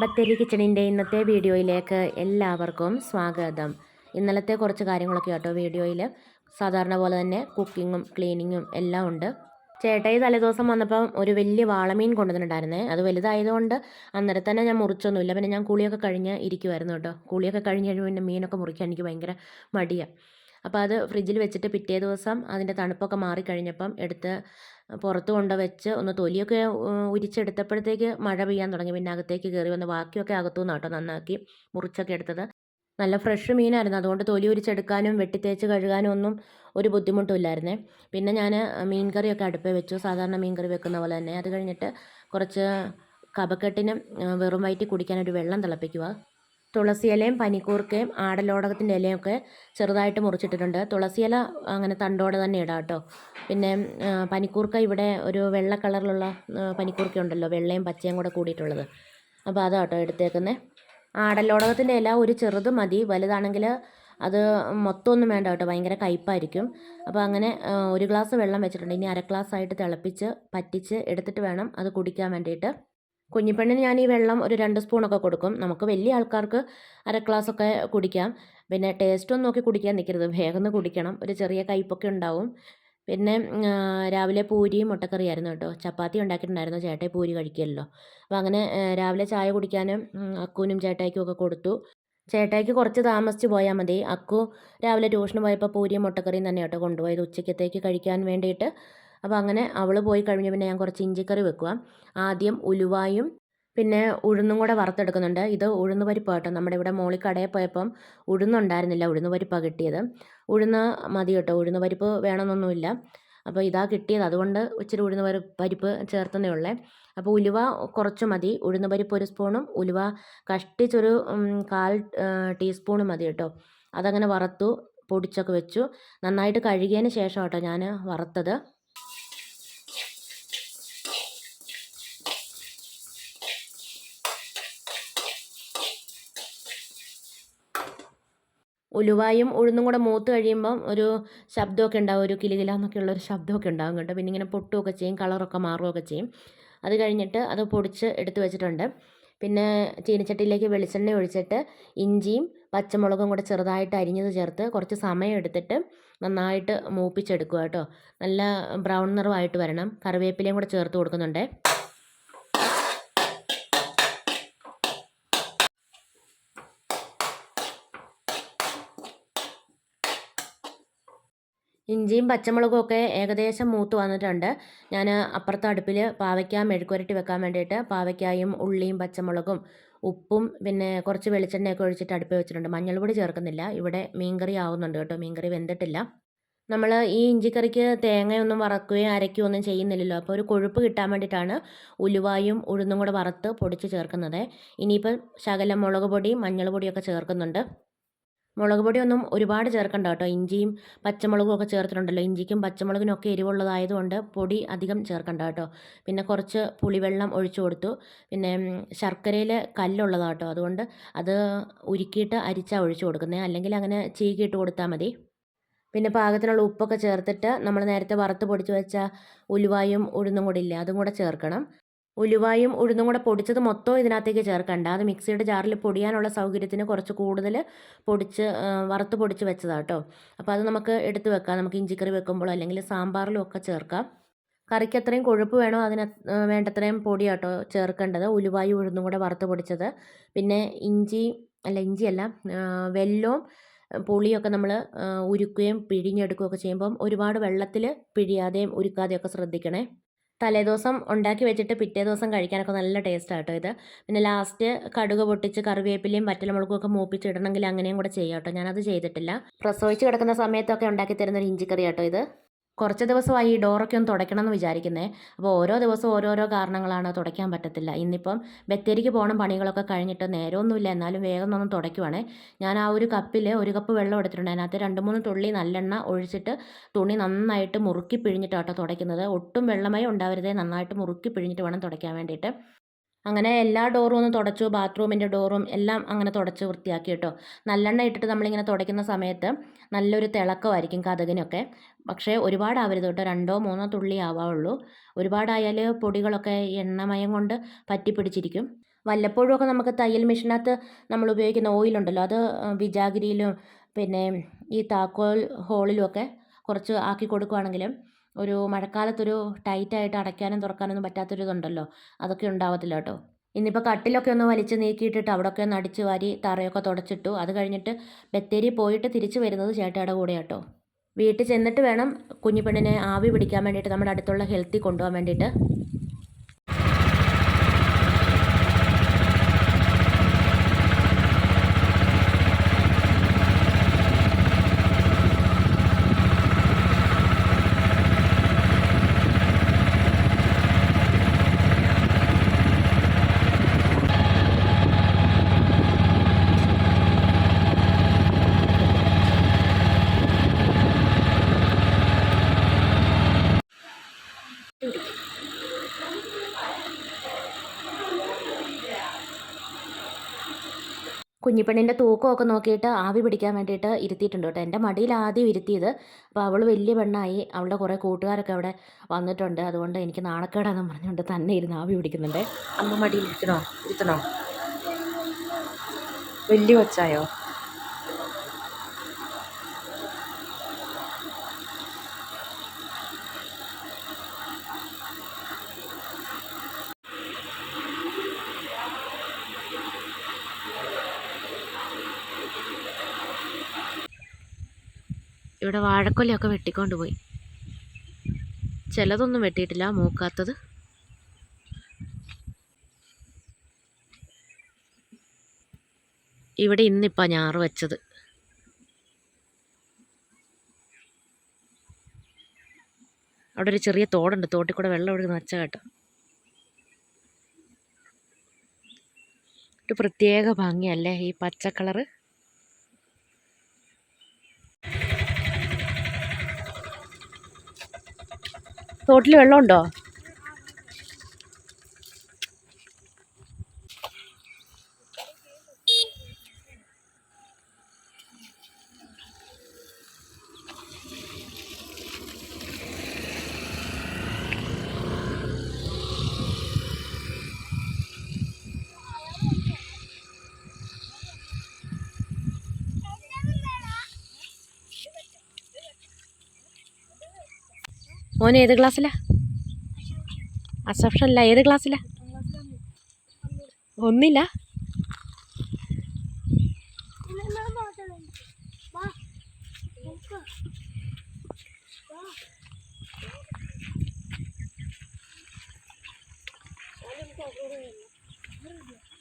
ബത്തേരി കിച്ചണിന്റെ ഇന്നത്തെ വീഡിയോയിലേക്ക് എല്ലാവർക്കും സ്വാഗതം. ഇന്നലത്തെ കുറച്ച് കാര്യങ്ങളൊക്കെ കേട്ടോ വീഡിയോയിൽ സാധാരണ പോലെ തന്നെ കുക്കിങ്ങും ക്ലീനിങ്ങും എല്ലാം ഉണ്ട്. ചേട്ടായി തലേദിവസം വന്നപ്പം ഒരു വലിയ വാളമീൻ കൊണ്ടുവന്നിട്ടുണ്ടായിരുന്നേ. അത് വലുതായതുകൊണ്ട് അന്നേരം തന്നെ ഞാൻ മുറിച്ചൊന്നുമില്ല. പിന്നെ ഞാൻ കുളിയൊക്കെ കഴിഞ്ഞ് ഇരിക്കുമായിരുന്നു കേട്ടോ. കുളിയൊക്കെ കഴിഞ്ഞ് കഴിയുമ്പോൾ പിന്നെ മീനൊക്കെ മുറിക്കാൻ എനിക്ക് ഭയങ്കര മടിയാണ് അപ്പോൾ അത് ഫ്രിഡ്ജിൽ വെച്ചിട്ട് പിറ്റേ ദിവസം അതിന്റെ തണുപ്പൊക്കെ മാറിക്കഴിഞ്ഞപ്പം എടുത്ത് പുറത്ത് കൊണ്ട് വെച്ച് ഒന്ന് തൊലിയൊക്കെ ഉരിച്ചെടുത്തപ്പോഴത്തേക്ക് മഴ പെയ്യാൻ തുടങ്ങി. പിന്നെ അകത്തേക്ക് കയറി വന്ന് ബാക്കിയൊക്കെ അകത്തു നിന്നാട്ടോ നന്നാക്കി മുറിച്ചൊക്കെ എടുത്തത്. നല്ല ഫ്രഷ് മീനായിരുന്നു. അതുകൊണ്ട് തൊലി ഉരിച്ചെടുക്കാനും വെട്ടിത്തേച്ച് കഴുകാനും ഒന്നും ഒരു ബുദ്ധിമുട്ടും ഇല്ലായിരുന്നേ. പിന്നെ ഞാൻ മീൻ കറിയൊക്കെ അടുപ്പേ വെച്ചു. സാധാരണ മീൻ കറി വെക്കുന്ന പോലെ തന്നെ. അത് കഴിഞ്ഞിട്ട് കുറച്ച് കപക്കെട്ടിനും വെറും വയറ്റി കുടിക്കാനൊരു വെള്ളം തിളപ്പിക്കുക. തുളസി ഇലയും പനിക്കൂർക്കയും ആടലോടകത്തിന്റെ ഇലയൊക്കെ ചെറുതായിട്ട് മുറിച്ചിട്ടിട്ടുണ്ട്. തുളസിയില അങ്ങനെ തണ്ടോടെ തന്നെ ഇടാം കേട്ടോ. പിന്നെ പനിക്കൂർക്ക ഇവിടെ ഒരു വെള്ള കളറിലുള്ള പനിക്കൂർക്ക ഉണ്ടല്ലോ. വെള്ളയും പച്ചയും കൂടെ കൂടിയിട്ടുള്ളത്. അപ്പോൾ അതാ കേട്ടോ എടുത്തേക്കുന്നത് ആടലോടകത്തിന്റെ ഇല ഒരു ചെറുത് മതി. വലുതാണെങ്കിൽ അത് മൊത്തമൊന്നും വേണ്ട കേട്ടോ. ഭയങ്കര കയ്പായിരിക്കും. അപ്പോൾ അങ്ങനെ ഒരു ഗ്ലാസ് വെള്ളം വെച്ചിട്ടുണ്ട്. ഇനി അര ഗ്ലാസ് ആയിട്ട് തിളപ്പിച്ച് പറ്റിച്ച് എടുത്തിട്ട് വേണം അത് കുടിക്കാൻ വേണ്ടിയിട്ട്. കുഞ്ഞിപ്പെണ്ണിന് ഞാൻ ഈ വെള്ളം ഒരു രണ്ട് സ്പൂണൊക്കെ കൊടുക്കും. നമുക്ക് വലിയ ആൾക്കാർക്ക് അര ഗ്ലാസ്സൊക്കെ കുടിക്കാം. പിന്നെ ടേസ്റ്റൊന്നും നോക്കി കുടിക്കാൻ നിൽക്കരുത് വേഗം കുടിക്കണം. ഒരു ചെറിയ കയ്പൊക്കെ ഉണ്ടാവും. പിന്നെ രാവിലെ പൂരിയും മുട്ടക്കറിയായിരുന്നു കേട്ടോ. ചപ്പാത്തി ഉണ്ടാക്കിയിട്ടുണ്ടായിരുന്നു. ചേട്ടായി പൂരി കഴിക്കുമല്ലോ അപ്പോൾ അങ്ങനെ രാവിലെ ചായ കുടിക്കാനും അക്കുവിനും ചേട്ടായിക്കും ഒക്കെ കൊടുത്തു. ചേട്ടായിക്ക് കുറച്ച് താമസിച്ച് പോയാൽ മതി. അക്കു രാവിലെ ട്യൂഷന് പോയപ്പോൾ പൂരിയും മുട്ടക്കറിയും തന്നെ കേട്ടോ കൊണ്ടുപോയത്. ഉച്ചക്കത്തേക്ക് കഴിക്കാൻ വേണ്ടിയിട്ട് അപ്പോൾ അങ്ങനെ അവൾ പോയി കഴിഞ്ഞ് പിന്നെ ഞാൻ കുറച്ച് ഇഞ്ചിക്കറി വെക്കുക ആദ്യം ഉലുവായും പിന്നെ ഉഴുന്നും കൂടെ വറുത്തെടുക്കുന്നുണ്ട്. ഇത് ഉഴുന്ന് പരിപ്പ് കേട്ടോ. നമ്മുടെ ഇവിടെ മോളി കടയിൽ പോയപ്പം ഉഴുന്നുണ്ടായിരുന്നില്ല. ഉഴുന്ന് പരിപ്പാണ് കിട്ടിയത്. ഉഴുന്ന് മതി കേട്ടോ. ഉഴുന്ന് പരിപ്പ് വേണമെന്നൊന്നുമില്ല. അപ്പോൾ ഇതാ കിട്ടിയത്. അതുകൊണ്ട് ഇച്ചിരി ഉഴുന്ന് പരിപ്പ് ചേർത്തന്നേ ഉള്ളേ. അപ്പോൾ ഉലുവ കുറച്ച് മതി. ഉഴുന്ന് പരിപ്പ് ഒരു സ്പൂണും ഉലുവ കഷ്ടിച്ചൊരു കാൽ ടീസ്പൂണും മതി കേട്ടോ. അതങ്ങനെ വറുത്തു പൊടിച്ചൊക്കെ വെച്ചു. നന്നായിട്ട് കഴുകിയതിന് ശേഷം കേട്ടോ ഞാൻ വറുത്തത്. ഉലുവായും ഉഴുന്നും കൂടെ മൂത്ത് കഴിയുമ്പം ഒരു ശബ്ദമൊക്കെ ഉണ്ടാവും ഒരു കിലുകില എന്നൊക്കെ ഒരു ശബ്ദമൊക്കെ ഉണ്ടാവും കേട്ടോ. പിന്നെ ഇങ്ങനെ പൊട്ടുകയൊക്കെ ചെയ്യും കളറൊക്കെ മാറുകയൊക്കെ ചെയ്യും. അത് കഴിഞ്ഞിട്ട് അത് പൊടിച്ച് എടുത്ത് വെച്ചിട്ടുണ്ട്. പിന്നെ ചീനച്ചട്ടിയിലേക്ക് വെളിച്ചെണ്ണ ഒഴിച്ചിട്ട് ഇഞ്ചിയും പച്ചമുളകും കൂടെ ചെറുതായിട്ട് അരിഞ്ഞത് ചേർത്ത് കുറച്ച് സമയം എടുത്തിട്ട് നന്നായിട്ട് മൂപ്പിച്ചെടുക്കുക കേട്ടോ. നല്ല ബ്രൗൺ നിറമായിട്ട് വരണം. കറിവേപ്പിലയും കൂടെ ചേർത്ത് കൊടുക്കുന്നുണ്ട്. ഇഞ്ചിയും പച്ചമുളകും ഒക്കെ ഏകദേശം മൂത്ത് വന്നിട്ടുണ്ട്. ഞാൻ അപ്പുറത്തെ അടുപ്പിൽ പാവയ്ക്ക മെഴുക്കുരട്ടി വെക്കാൻ വേണ്ടിയിട്ട് പാവയ്ക്കായും ഉള്ളിയും പച്ചമുളകും ഉപ്പും പിന്നെ കുറച്ച് വെളിച്ചെണ്ണയൊക്കെ ഒഴിച്ചിട്ട് അടുപ്പിൽ വെച്ചിട്ടുണ്ട്. മഞ്ഞൾപ്പൊടി ചേർക്കുന്നില്ല. ഇവിടെ മീൻകറി ആവുന്നുണ്ട് കേട്ടോ. മീൻകറി വെന്തിട്ടില്ല. നമ്മൾ ഈ ഇഞ്ചിക്കറിക്ക് തേങ്ങയൊന്നും വറക്കുകയോ അരയ്ക്കുകയോ ഒന്നും ചെയ്യുന്നില്ലല്ലോ. അപ്പോൾ ഒരു കൊഴുപ്പ് കിട്ടാൻ വേണ്ടിയിട്ടാണ് ഉലുവായും ഉഴുന്നും കൂടെ വറുത്ത് പൊടിച്ച് ചേർക്കുന്നത്. ഇനിയിപ്പോൾ ശകലം മുളക് പൊടി മഞ്ഞൾ പൊടിയൊക്കെ ചേർക്കുന്നുണ്ട്. മുളക് പൊടിയൊന്നും ഒരുപാട് ചേർക്കണ്ട കേട്ടോ. ഇഞ്ചിയും പച്ചമുളകും ഒക്കെ ചേർത്തിട്ടുണ്ടല്ലോ. ഇഞ്ചിക്കും പച്ചമുളകിനൊക്കെ എരിവുള്ളതായതുകൊണ്ട് പൊടി അധികം ചേർക്കണ്ട കേട്ടോ. പിന്നെ കുറച്ച് പുളിവെള്ളം ഒഴിച്ചു കൊടുത്തു. പിന്നെ ശർക്കരയിൽ കല്ലുള്ളതാണ് കേട്ടോ. അതുകൊണ്ട് അത് ഉരുക്കിയിട്ട് അരിച്ചാണ് ഒഴിച്ചു കൊടുക്കുന്നത് അല്ലെങ്കിൽ അങ്ങനെ ചീകിയിട്ട് കൊടുത്താൽ മതി. പിന്നെ പാകത്തിനുള്ള ഉപ്പൊക്കെ ചേർത്തിട്ട് നമ്മൾ നേരത്തെ വറുത്ത് പൊടിച്ച് വെച്ച ഉലുവായും ഉഴുന്നും കൂടി ഇല്ലേ അതും കൂടെ ചേർക്കണം. ഉലുവായും ഉഴുന്നും കൂടെ പൊടിച്ചത് മൊത്തം ഇതിനകത്തേക്ക് ചേർക്കണ്ട. അത് മിക്സിയുടെ ജാറിൽ പൊടിയാനുള്ള സൗകര്യത്തിന് കുറച്ച് കൂടുതൽ പൊടിച്ച് വറുത്ത് പൊടിച്ച് വെച്ചതാണ് കേട്ടോ അപ്പോൾ അത് നമുക്ക് എടുത്ത് വെക്കാം. നമുക്ക് ഇഞ്ചിക്കറി വെക്കുമ്പോഴോ അല്ലെങ്കിൽ സാമ്പാറിലും ഒക്കെ ചേർക്കാം. കറിക്ക് അത്രയും കൊഴുപ്പ് വേണോ അതിന് വേണ്ടത്രയും പൊടിയാട്ടോ ചേർക്കേണ്ടത്. ഉലുവായും ഉഴുന്നും കൂടെ വറുത്ത് പൊടിച്ചത്. പിന്നെ ഇഞ്ചി അല്ല ഇഞ്ചിയല്ല വെല്ലവും പുളിയൊക്കെ നമ്മൾ ഉരുക്കുകയും പിഴിഞ്ഞെടുക്കുകയൊക്കെ ചെയ്യുമ്പം ഒരുപാട് വെള്ളത്തിൽ പിഴിയാതെയും ഉരുക്കാതെയൊക്കെ ശ്രദ്ധിക്കണേ. തലേദിവസം ഉണ്ടാക്കി വെച്ചിട്ട് പിറ്റേ ദിവസം കഴിക്കാനൊക്കെ നല്ല ടേസ്റ്റ് ആട്ടോ ഇത്. പിന്നെ ലാസ്റ്റ് കടുക് പൊട്ടിച്ച് കറിവേപ്പിലയും പറ്റലമുളകും ഒക്കെ മൂപ്പിച്ചിടണമെങ്കിൽ അങ്ങനെയും കൂടെ ചെയ്യാം കേട്ടോ ഞാനത് ചെയ്തിട്ടില്ല. പ്രസവിച്ച് കിടക്കുന്ന സമയത്തൊക്കെ ഉണ്ടാക്കി തരുന്ന ഒരു ഇഞ്ചിക്കറി കേട്ടോ ഇത്. കുറച്ച് ദിവസമായി ഈ ഡോറൊക്കെ ഒന്ന് തുടയ്ക്കണം എന്ന് വിചാരിക്കുന്നത് അപ്പോൾ ഓരോ ദിവസവും ഓരോരോ കാരണങ്ങളാണ് തുടയ്ക്കാൻ പറ്റത്തില്ല. ഇന്നിപ്പം ബത്തേരിക്ക് പോകണം പണികളൊക്കെ കഴിഞ്ഞിട്ട് നേരമൊന്നുമില്ല. എന്നാലും വേഗം ഒന്ന് തുടയ്ക്കുവാണേ. ഞാൻ ആ ഒരു കപ്പിൽ ഒരു കപ്പ് വെള്ളം എടുത്തിട്ടുണ്ട്. അതിനകത്ത് രണ്ട് മൂന്ന് തുള്ളി നല്ലെണ്ണ ഒഴിച്ചിട്ട് തുണി നന്നായിട്ട് മുറുക്കി പിഴിഞ്ഞിട്ടാട്ടോ തുടയ്ക്കുന്നത്. ഒട്ടും വെള്ളമയം ഉണ്ടാവരുതേ. നന്നായിട്ട് മുറുക്കി പിഴിഞ്ഞിട്ട് വേണം തുടയ്ക്കാൻ വേണ്ടിയിട്ട്. അങ്ങനെ എല്ലാ ഡോറും ഒന്ന് തുടച്ചു ബാത്റൂമിന്റെ ഡോറും എല്ലാം അങ്ങനെ തുടച്ച് വൃത്തിയാക്കി കേട്ടോ. നല്ലെണ്ണ ഇട്ടിട്ട് നമ്മളിങ്ങനെ തുടയ്ക്കുന്ന സമയത്ത് നല്ലൊരു തിളക്കമായിരിക്കും കഥകിനൊക്കെ. പക്ഷേ ഒരുപാടാവരുത് കേട്ടോ. രണ്ടോ മൂന്നോ തുള്ളി ആവാവുള്ളൂ. ഒരുപാടായാൽ പൊടികളൊക്കെ എണ്ണമയം കൊണ്ട് പറ്റിപ്പിടിച്ചിരിക്കും വല്ലപ്പോഴും ഒക്കെ നമുക്ക് തയ്യൽ മെഷീനകത്ത് നമ്മൾ ഉപയോഗിക്കുന്ന ഓയിലുണ്ടല്ലോ അത് വിജാഗിരിയിലും പിന്നെ ഈ താക്കോൽ ഹോളിലും ഒക്കെ കുറച്ച് ആക്കി കൊടുക്കുവാണെങ്കിലും ഒരു മഴക്കാലത്തൊരു ടൈറ്റായിട്ട് അടയ്ക്കാനും തുറക്കാനൊന്നും പറ്റാത്തൊരു ഇതുണ്ടല്ലോ അതൊക്കെ ഉണ്ടാവത്തില്ല കേട്ടോ. ഇന്നിപ്പോൾ കട്ടിലൊക്കെ ഒന്ന് വലിച്ചു നീക്കിയിട്ടിട്ട് അവിടെയൊക്കെ ഒന്ന് അടിച്ച് വാരി തറയൊക്കെ തുടച്ചിട്ടു. അത് കഴിഞ്ഞിട്ട് ബത്തേരി പോയിട്ട് തിരിച്ചു വരുന്നത് ചേട്ടയുടെ കൂടെ കേട്ടോ. വീട്ടിൽ ചെന്നിട്ട് വേണം കുഞ്ഞിപ്പെണ്ണിനെ പെണ്ണിനെ ആവി പിടിക്കാൻ വേണ്ടിയിട്ട് നമ്മുടെ അടുത്തുള്ള ഹെൽത്തി കൊണ്ടുപോകാൻ വേണ്ടിയിട്ട്. കുഞ്ഞിപ്പെണ്ണിന്റെ തൂക്കമൊക്കെ നോക്കിയിട്ട് ആവി പിടിക്കാൻ വേണ്ടിയിട്ട് ഇരുത്തിയിട്ടുണ്ട് കേട്ടോ. എന്റെ മടിയിൽ ആദ്യം ഇരുത്തിയത് അപ്പോൾ അവൾ വലിയ പെണ്ണായി. അവളുടെ കുറേ കൂട്ടുകാരൊക്കെ അവിടെ വന്നിട്ടുണ്ട്. അതുകൊണ്ട് എനിക്ക് നാണക്കേടാന്ന് പറഞ്ഞുകൊണ്ട് തന്നെ ഇരുന്ന് ആവി പിടിക്കുന്നുണ്ട്. അമ്മ മടിയിൽ ഇരിക്കണോ? ഇരുത്തണോ? വലിയ കൊച്ചായോ? ഇവിടെ വാഴക്കൊലയൊക്കെ വെട്ടിക്കൊണ്ട് പോയി. ചിലതൊന്നും വെട്ടിയിട്ടില്ല മൂക്കാത്തത്. ഇവിടെ ഇന്നിപ്പോൾ ഞാറ് വെച്ചത്. അവിടെ ഒരു ചെറിയ തോടുണ്ട് തോട്ടിൽ കൂടെ വെള്ളം ഒഴുകുന്ന വെച്ച കേട്ടോ. ഒരു പ്രത്യേക ഭംഗിയല്ലേ ഈ പച്ച തോട്ടിൽ വെള്ളമുണ്ടോ? മോൻ ഏത് ക്ലാസ്സിലാ? അല്ല ഏത് ക്ലാസ്സിലാ? ഒന്നില്ല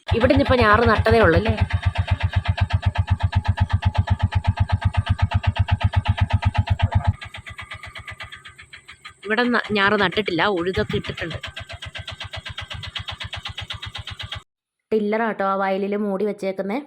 ഇവിടെ ഇന്നിപ്പോൾ ഞാറ് നട്ടതേ ഉള്ളൂ അല്ലേ ഇവിടെ ഞാറ് നട്ടിട്ടില്ല ഉഴുതൊക്കെ ഇട്ടിട്ടുണ്ട്. ടില്ലറാട്ടോ ആ വയലിൽ മൂടി വെച്ചേക്കുന്നേ.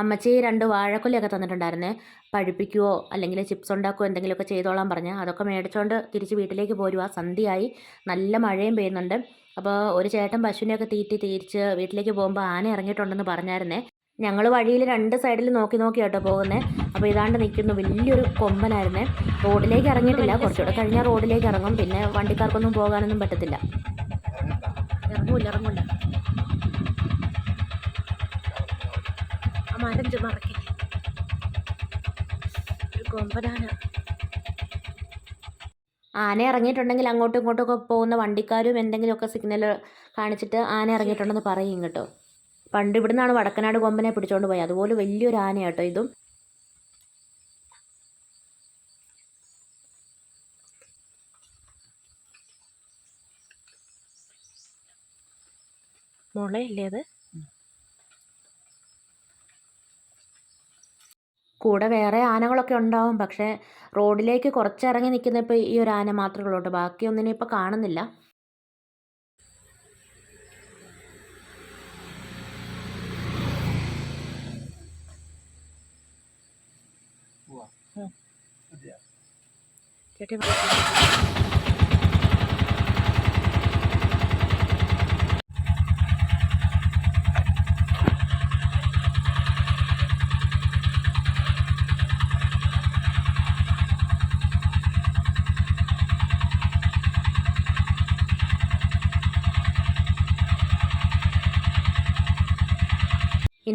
അമ്മച്ചി രണ്ട് വാഴക്കൊല്ലൊക്കെ തന്നിട്ടുണ്ടായിരുന്നേ. പഴുപ്പിക്കുവോ അല്ലെങ്കിൽ ചിപ്സ് ഉണ്ടാക്കുവോ എന്തെങ്കിലുമൊക്കെ ചെയ്തോളാൻ പറഞ്ഞ്. അതൊക്കെ മേടിച്ചുകൊണ്ട് തിരിച്ച് വീട്ടിലേക്ക് പോരുക സന്ധ്യയായി. നല്ല മഴയും പെയ്യുന്നുണ്ട്. അപ്പോൾ ഒരു ചേട്ടൻ പശുവിനെയൊക്കെ തീറ്റി തിരിച്ച് വീട്ടിലേക്ക് പോകുമ്പോൾ ആന ഇറങ്ങിയിട്ടുണ്ടെന്ന് പറഞ്ഞായിരുന്നേ. ഞങ്ങൾ വഴിയിൽ രണ്ട് സൈഡിൽ നോക്കി നോക്കി കേട്ടോ പോകുന്നത് അപ്പോൾ ഇതാണ്ട് നിൽക്കുന്നു. വലിയൊരു കൊമ്പനായിരുന്നേ. റോഡിലേക്ക് ഇറങ്ങിയിട്ടില്ല. കുറച്ചുകൂടെ കഴിഞ്ഞാൽ റോഡിലേക്ക് ഇറങ്ങും. പിന്നെ വണ്ടിക്കാർക്കൊന്നും പോകാനൊന്നും പറ്റത്തില്ല. ഇറങ്ങൂല ഇറങ്ങൂല മരം മറക്കില്ല ഒരു കൊമ്പനാന ആന ഇറങ്ങിയിട്ടുണ്ടെങ്കിൽ അങ്ങോട്ടും ഇങ്ങോട്ടും ഒക്കെ പോകുന്ന വണ്ടിക്കാരും എന്തെങ്കിലുമൊക്കെ സിഗ്നൽ കാണിച്ചിട്ട് ആന ഇറങ്ങിയിട്ടുണ്ടെന്ന് പറയും കേട്ടോ. പണ്ട് ഇവിടുന്നാണ് വടക്കനാട് കൊമ്പനെ പിടിച്ചോണ്ട് പോയത് അതുപോലെ വലിയൊരു ആന കേട്ടോ ഇതും. മുളയില്ലേ അത്? കൂടെ വേറെ ആനകളൊക്കെ ഉണ്ടാവും. പക്ഷേ റോഡിലേക്ക് കുറച്ചിറങ്ങി നിൽക്കുന്ന ഇപ്പോൾ ഈ ഒരു ആന മാത്രമേ ഉള്ളൂ കേട്ടോ. ബാക്കിയൊന്നിനെ ഇപ്പോൾ കാണുന്നില്ല. ചേട്ടി